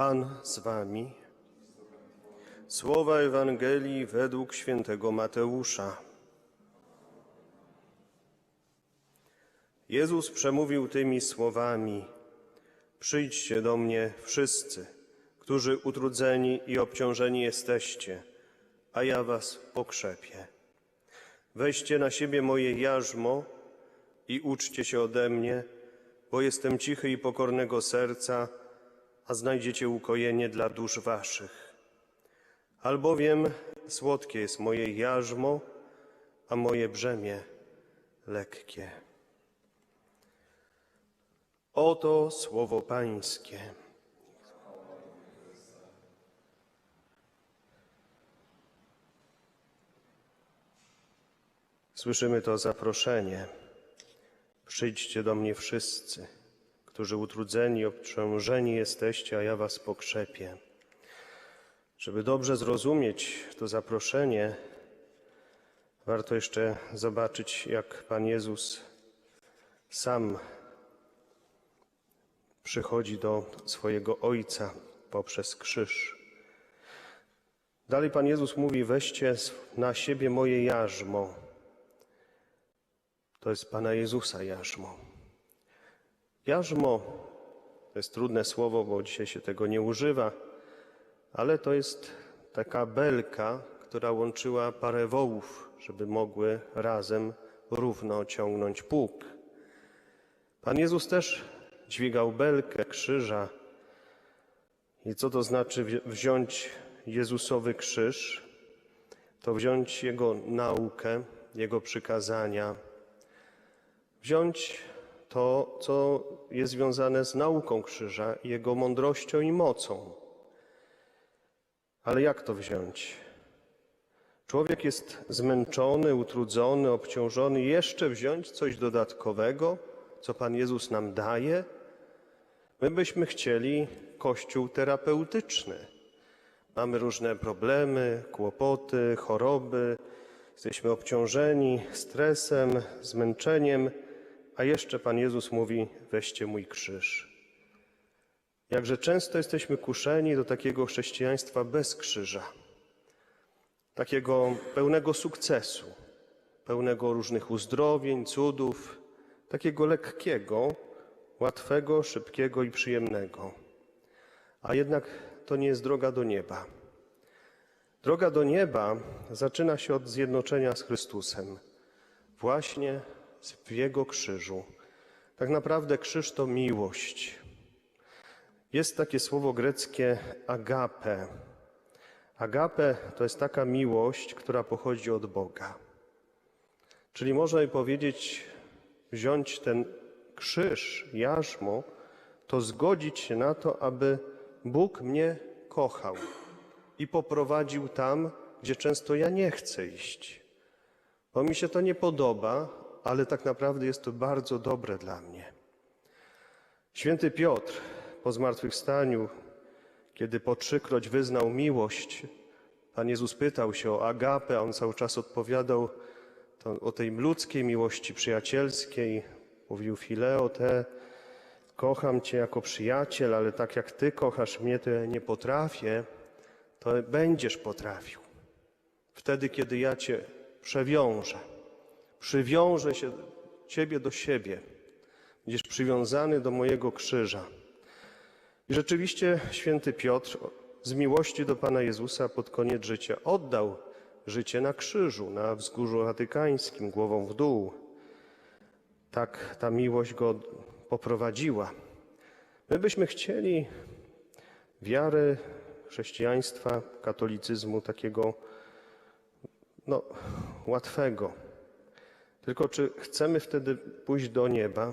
Pan z wami. Słowa Ewangelii według świętego Mateusza. Jezus przemówił tymi słowami: Przyjdźcie do mnie wszyscy, którzy utrudzeni i obciążeni jesteście, a ja was pokrzepię. Weźcie na siebie moje jarzmo i uczcie się ode mnie, bo jestem cichy i pokornego serca, a znajdziecie ukojenie dla dusz waszych. Albowiem słodkie jest moje jarzmo, a moje brzemię lekkie. Oto słowo Pańskie. Słyszymy to zaproszenie. Przyjdźcie do mnie wszyscy, którzy utrudzeni, obciążeni jesteście, a ja was pokrzepię. Żeby dobrze zrozumieć to zaproszenie, warto jeszcze zobaczyć, jak Pan Jezus sam przychodzi do swojego Ojca poprzez krzyż. Dalej Pan Jezus mówi: Weźcie na siebie moje jarzmo. To jest Pana Jezusa jarzmo. Jarzmo to jest trudne słowo, bo dzisiaj się tego nie używa, ale to jest taka belka, która łączyła parę wołów, żeby mogły razem równo ciągnąć pług. Pan Jezus też dźwigał belkę krzyża. I co to znaczy wzi- wziąć Jezusowy krzyż? To wziąć Jego naukę, Jego przykazania, wziąć to, co jest związane z nauką krzyża, Jego mądrością i mocą. Ale jak to wziąć? Człowiek jest zmęczony, utrudzony, obciążony. Jeszcze wziąć coś dodatkowego, co Pan Jezus nam daje? My byśmy chcieli kościół terapeutyczny. Mamy różne problemy, kłopoty, choroby, jesteśmy obciążeni stresem, zmęczeniem, a jeszcze Pan Jezus mówi: weźcie mój krzyż. Jakże często jesteśmy kuszeni do takiego chrześcijaństwa bez krzyża, takiego pełnego sukcesu, pełnego różnych uzdrowień, cudów, takiego lekkiego, łatwego, szybkiego i przyjemnego. A jednak to nie jest droga do nieba. Droga do nieba zaczyna się od zjednoczenia z Chrystusem, właśnie w Jego krzyżu. Tak naprawdę krzyż to miłość. Jest takie słowo greckie agape. Agape to jest taka miłość, która pochodzi od Boga. Czyli można powiedzieć, wziąć ten krzyż, jarzmo, to zgodzić się na to, aby Bóg mnie kochał i poprowadził tam, gdzie często ja nie chcę iść. Bo mi się to nie podoba, ale tak naprawdę jest to bardzo dobre dla mnie. Święty Piotr po zmartwychwstaniu, kiedy po trzykroć wyznał miłość, Pan Jezus pytał się o agapę, a on cały czas odpowiadał to, o tej ludzkiej miłości przyjacielskiej. Mówił Fileo, te kocham Cię jako przyjaciel, ale tak jak Ty kochasz mnie, to ja nie potrafię, to będziesz potrafił. Wtedy, kiedy ja Cię przewiążę, przywiążę się Ciebie do siebie, będziesz przywiązany do mojego krzyża. I rzeczywiście święty Piotr z miłości do Pana Jezusa pod koniec życia oddał życie na krzyżu, na wzgórzu watykańskim, głową w dół. Tak ta miłość go poprowadziła. My byśmy chcieli wiary chrześcijaństwa, katolicyzmu takiego no, łatwego. Tylko czy chcemy wtedy pójść do nieba?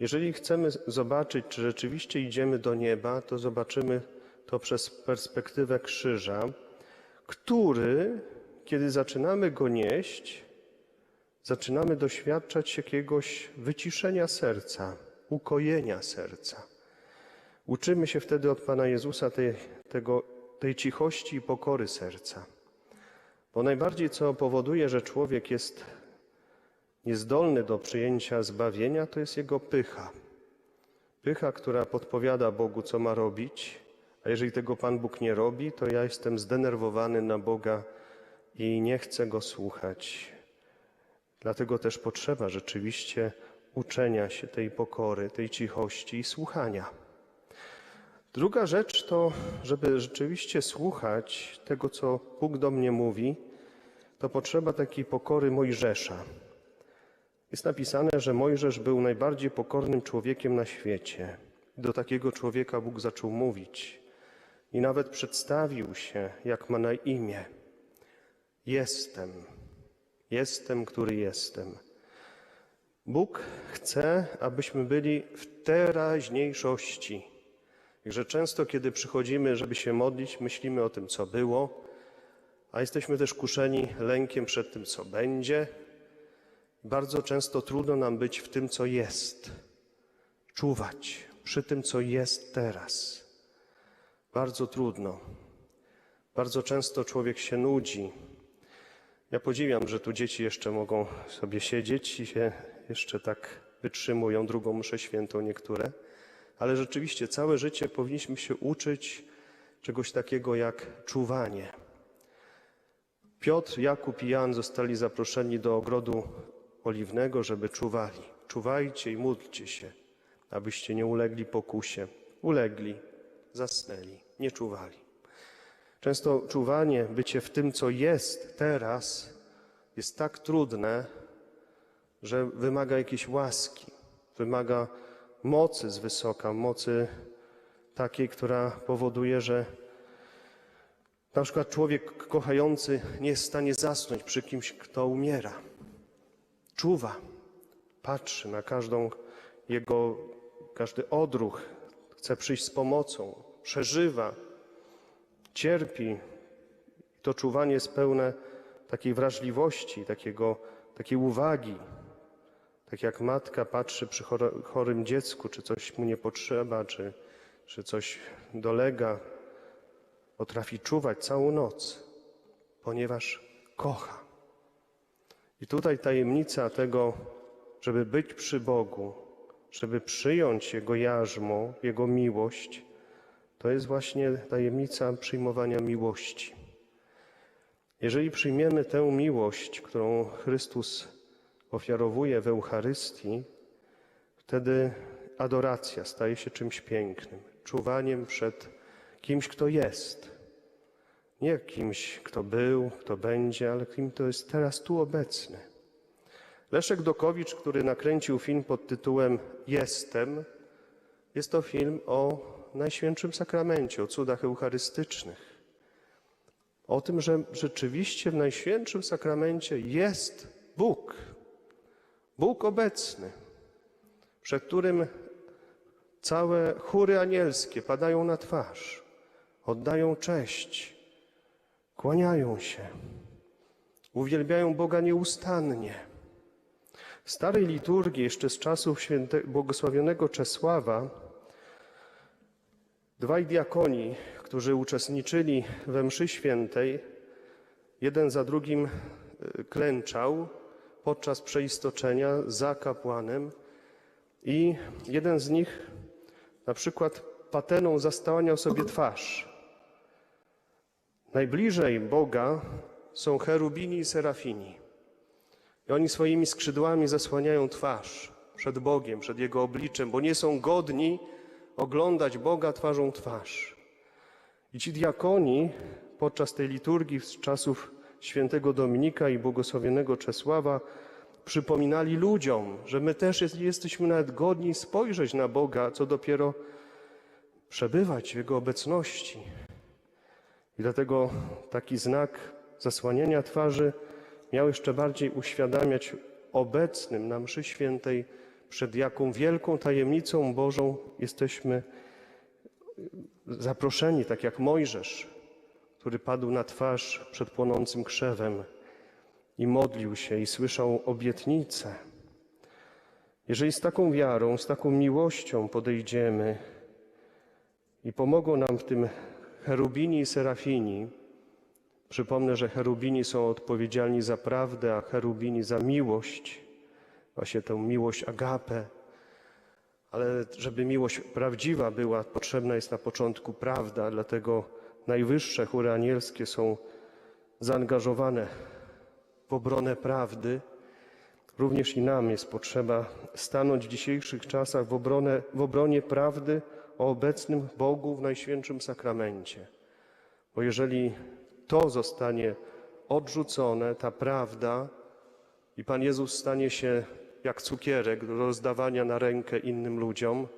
Jeżeli chcemy zobaczyć, czy rzeczywiście idziemy do nieba, to zobaczymy to przez perspektywę krzyża, który, kiedy zaczynamy go nieść, zaczynamy doświadczać jakiegoś wyciszenia serca, ukojenia serca. Uczymy się wtedy od Pana Jezusa tej, tego, tej cichości i pokory serca. Bo najbardziej, co powoduje, że człowiek jest niezdolny do przyjęcia zbawienia, to jest jego pycha. Pycha, która podpowiada Bogu, co ma robić, a jeżeli tego Pan Bóg nie robi, to ja jestem zdenerwowany na Boga i nie chcę Go słuchać. Dlatego też potrzeba rzeczywiście uczenia się tej pokory, tej cichości i słuchania. Druga rzecz to, żeby rzeczywiście słuchać tego, co Bóg do mnie mówi, to potrzeba takiej pokory Mojżesza. Jest napisane, że Mojżesz był najbardziej pokornym człowiekiem na świecie. Do takiego człowieka Bóg zaczął mówić i nawet przedstawił się, jak ma na imię. Jestem, jestem, który jestem. Bóg chce, abyśmy byli w teraźniejszości. Także często, kiedy przychodzimy, żeby się modlić, myślimy o tym, co było, a jesteśmy też kuszeni lękiem przed tym, co będzie. Bardzo często trudno nam być w tym, co jest, czuwać przy tym, co jest teraz. Bardzo trudno. Bardzo często człowiek się nudzi. Ja podziwiam, że tu dzieci jeszcze mogą sobie siedzieć i się jeszcze tak wytrzymują drugą mszę świętą niektóre, ale rzeczywiście całe życie powinniśmy się uczyć czegoś takiego jak czuwanie. Piotr, Jakub i Jan zostali zaproszeni do ogrodu oliwnego, żeby czuwali. Czuwajcie i módlcie się, abyście nie ulegli pokusie. Ulegli, zasnęli, nie czuwali. Często czuwanie, bycie w tym, co jest teraz, jest tak trudne, że wymaga jakiejś łaski, wymaga mocy z wysoka, mocy takiej, która powoduje, że na przykład człowiek kochający nie jest w stanie zasnąć przy kimś, kto umiera. Czuwa, patrzy na każdą jego, każdy odruch, chce przyjść z pomocą, przeżywa, cierpi. To czuwanie jest pełne takiej wrażliwości, takiego, takiej uwagi. Tak jak matka patrzy przy chorym dziecku, czy coś mu nie potrzeba, czy, czy coś dolega, potrafi czuwać całą noc, ponieważ kocha. I tutaj tajemnica tego, żeby być przy Bogu, żeby przyjąć Jego jarzmo, Jego miłość, to jest właśnie tajemnica przyjmowania miłości. Jeżeli przyjmiemy tę miłość, którą Chrystus ofiarowuje w Eucharystii, wtedy adoracja staje się czymś pięknym, czuwaniem przed kimś, kto jest. Nie kimś, kto był, kto będzie, ale kim to jest teraz tu obecny. Leszek Dokowicz, który nakręcił film pod tytułem Jestem, jest to film o Najświętszym Sakramencie, o cudach eucharystycznych. O tym, że rzeczywiście w Najświętszym Sakramencie jest Bóg. Bóg obecny, przed którym całe chóry anielskie padają na twarz, oddają cześć, kłaniają się, uwielbiają Boga nieustannie. W starej liturgii, jeszcze z czasów święte, błogosławionego Czesława, dwaj diakoni, którzy uczestniczyli we mszy świętej, jeden za drugim y, klęczał podczas przeistoczenia za kapłanem i jeden z nich na przykład pateną zastałaniał sobie twarz. Najbliżej Boga są cherubini i serafini. I oni swoimi skrzydłami zasłaniają twarz przed Bogiem, przed Jego obliczem, bo nie są godni oglądać Boga twarzą twarz. I ci diakoni podczas tej liturgii z czasów świętego Dominika i błogosławionego Czesława przypominali ludziom, że my też nie jesteśmy nawet godni spojrzeć na Boga, co dopiero przebywać w Jego obecności. I dlatego taki znak zasłaniania twarzy miał jeszcze bardziej uświadamiać obecnym na mszy świętej, przed jaką wielką tajemnicą Bożą jesteśmy zaproszeni, tak jak Mojżesz, który padł na twarz przed płonącym krzewem i modlił się i słyszał obietnicę. Jeżeli z taką wiarą, z taką miłością podejdziemy i pomogą nam w tym cherubini i serafini, przypomnę, że cherubini są odpowiedzialni za prawdę, a cherubini za miłość, właśnie tę miłość agapę, Ale żeby miłość prawdziwa była, potrzebna jest na początku prawda, dlatego najwyższe chóry anielskie są zaangażowane w obronę prawdy. Również i nam jest potrzeba stanąć w dzisiejszych czasach w, obronę, w obronie prawdy o obecnym Bogu w Najświętszym Sakramencie. Bo jeżeli to zostanie odrzucone, ta prawda, i Pan Jezus stanie się jak cukierek do rozdawania na rękę innym ludziom,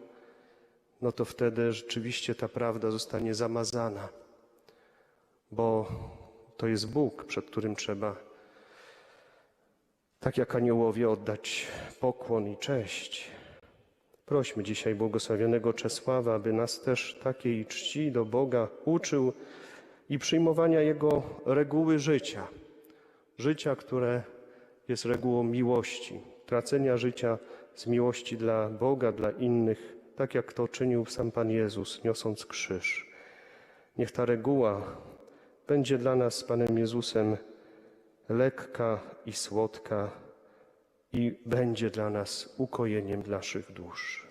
no to wtedy rzeczywiście ta prawda zostanie zamazana, bo to jest Bóg, przed którym trzeba, tak jak aniołowie, oddać pokłon i cześć. Prośmy dzisiaj błogosławionego Czesława, aby nas też takiej czci do Boga uczył i przyjmowania Jego reguły życia. Życia, które jest regułą miłości, tracenia życia z miłości dla Boga, dla innych, tak jak to czynił sam Pan Jezus, niosąc krzyż. Niech ta reguła będzie dla nas z Panem Jezusem lekka i słodka i będzie dla nas ukojeniem naszych dusz.